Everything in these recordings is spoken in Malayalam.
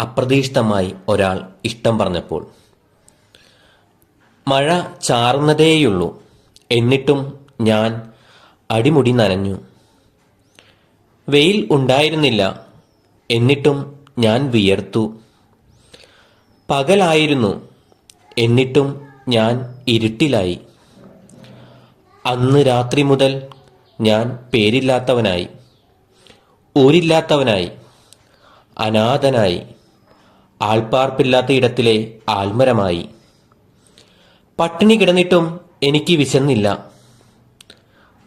അപ്രതീക്ഷിതമായി ഒരാൾ ഇഷ്ടം പറഞ്ഞപ്പോൾ മഴ ചാറുന്നതേയുള്ളൂ. എന്നിട്ടും ഞാൻ അടിമുടി നനഞ്ഞു. വെയിൽ ഉണ്ടായിരുന്നില്ല. എന്നിട്ടും ഞാൻ വിയർത്തു. പകലായിരുന്നു. എന്നിട്ടും ഞാൻ ഇരുട്ടിലായി. അന്ന് രാത്രി മുതൽ ഞാൻ പേരില്ലാത്തവനായി. ഊരില്ലാത്തവനായി. അനാഥനായി. ആൾപ്പാർപ്പില്ലാത്ത ഇടത്തിലെ ആൽമരമായി. പട്ടിണി കിടന്നിട്ടും എനിക്ക് വിശന്നില്ല.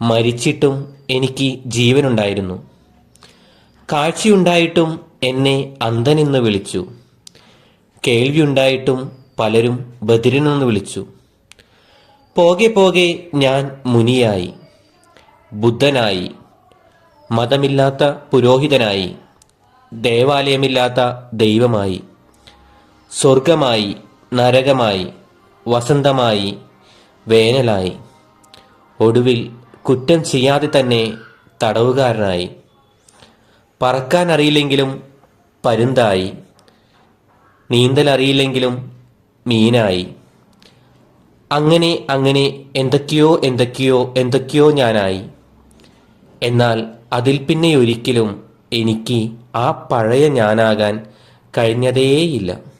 മരിച്ചിട്ടും എനിക്ക് ജീവനുണ്ടായിരുന്നു. കാഴ്ചയുണ്ടായിട്ടും എന്നെ അന്ധനെന്ന് വിളിച്ചു. കേൾവിയുണ്ടായിട്ടും പലരും ബദിരനെന്ന് വിളിച്ചു. പോകെ പോകെ ഞാൻ മുനിയായി. ബുദ്ധനായി. മതമില്ലാത്ത പുരോഹിതനായി. ദേവാലയമില്ലാത്ത ദൈവമായി. സ്വർഗമായി നരകമായി വസന്തമായി വേനലായി. ഒടുവിൽ കുറ്റം ചെയ്യാതെ തന്നെ തടവുകാരനായി. പറക്കാൻ അറിയില്ലെങ്കിലും പരുന്തായി. നീന്തൽ അറിയില്ലെങ്കിലും മീനായി. അങ്ങനെ അങ്ങനെ എന്തൊക്കെയോ എന്തൊക്കെയോ എന്തൊക്കെയോ ഞാനായി. എന്നാൽ അതിൽ പിന്നെ ഒരിക്കലും എനിക്ക് ആ പഴയ ഞാനാകാൻ കഴിഞ്ഞതേയില്ല.